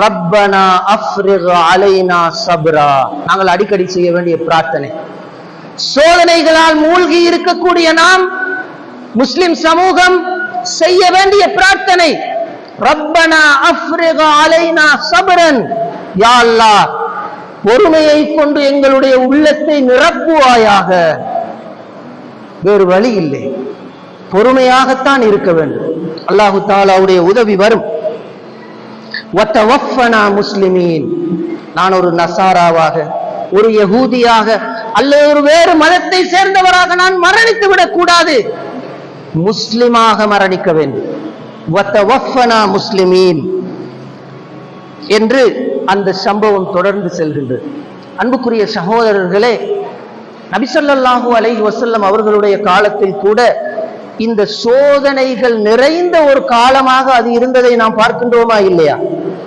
ரப்பனா அஃப்ரிக் அலைனா சப்ரா. நாங்கள் அடிக்கடி செய்ய வேண்டிய பிரார்த்தனை. சோதனைகளால் மூழ்கி இருக்கக்கூடிய நாம் முஸ்லிம் சமூகம் செய்ய வேண்டிய பிரார்த்தனை. ரப்பனா அஃப்ரிக அலைனா சபரன். யா அல்லாஹ் பொறுமையை கொண்டு எங்களுடைய உள்ளத்தை நிரப்புவாயாக. வேறு வழி இல்லை. பொறுமையாகத்தான் இருக்க வேண்டும். அல்லாஹு தாலாவுடைய உதவி வரும். முஸ்லிமீன். நான் ஒரு நசாராவாக ஒரு யகூதியாக அல்லது ஒரு வேறு மதத்தை சேர்ந்தவராக நான் மரணித்து விடக் கூடாது முஸ்லிமாக மரணிக்க வேண்டும். முஸ்லிமீன் என்று அந்த சம்பவம் தொடர்ந்து செல்கின்றது. அன்புக்குரிய சகோதரர்களே நபிசல்லாஹூ அலை வசல்லம் அவர்களுடைய காலத்தில் கூட இந்த சோதனைகள் நிறைந்த ஒரு காலமாக அது இருந்ததை நாம் பார்க்கின்றோமா இல்லையா?